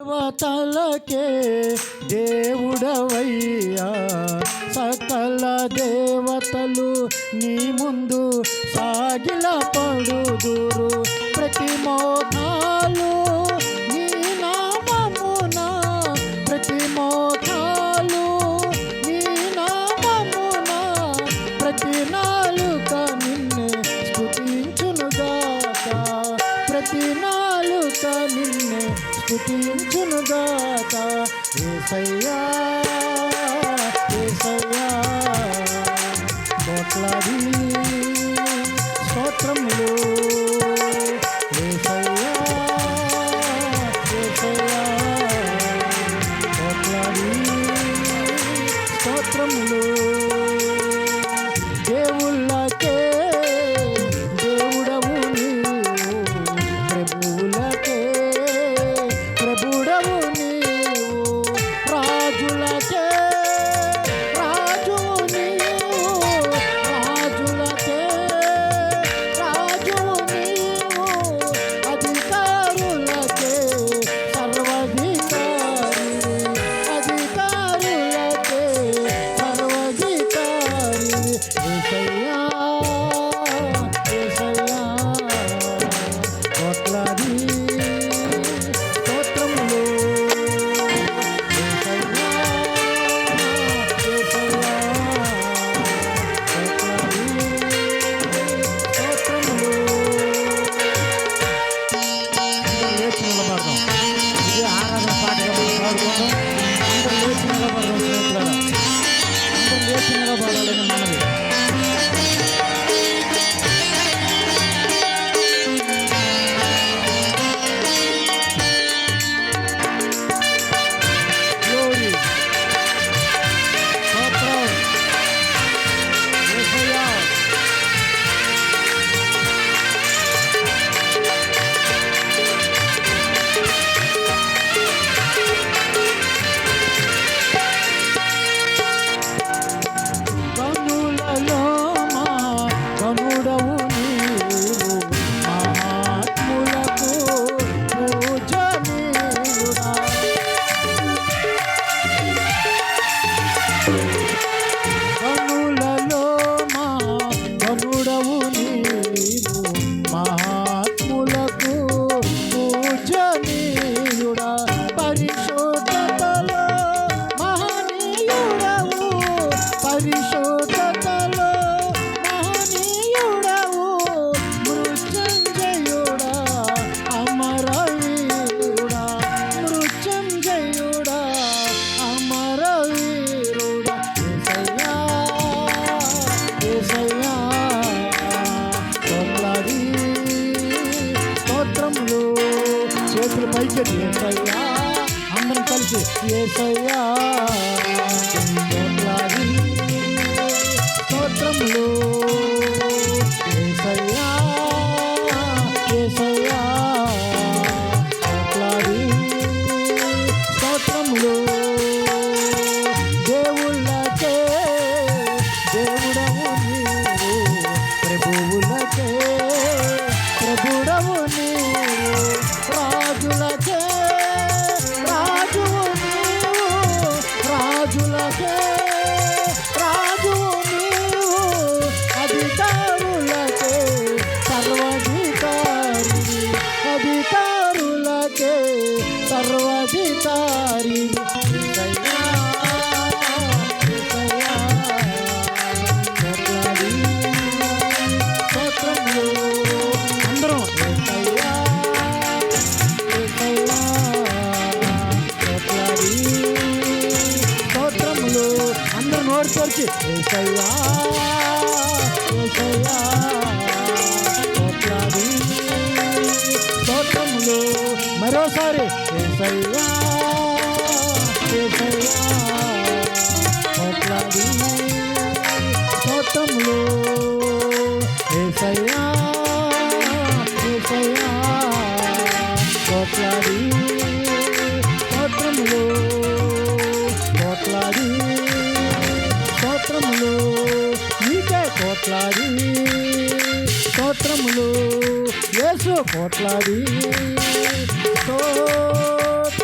దేవతలకే దేవుడవయ్యా. సకల దేవతలు నీ ముందు సాగిల పడుదురు ప్రతి స్థుతించును గాక ఏసయ్యా ఏసయ్యా కోట్లాది స్తోత్రములు. అందరూ లేచి నిలబడాలి వైద్యం ఏసయ్యా అందరం కలిసి ఏసయ్యా ఓర్చొచ్చి ఏసయ్యా ఏసయ్యా కోట్లాది స్తోత్రములు మరోసారి ఏసయ్యా ఏసయ్యా కోట్లాది స్తోత్రములు ఏసయ్యా కోట్లాది స్తోత్రములు యేసు కోట్లాది స్తోత్రములు.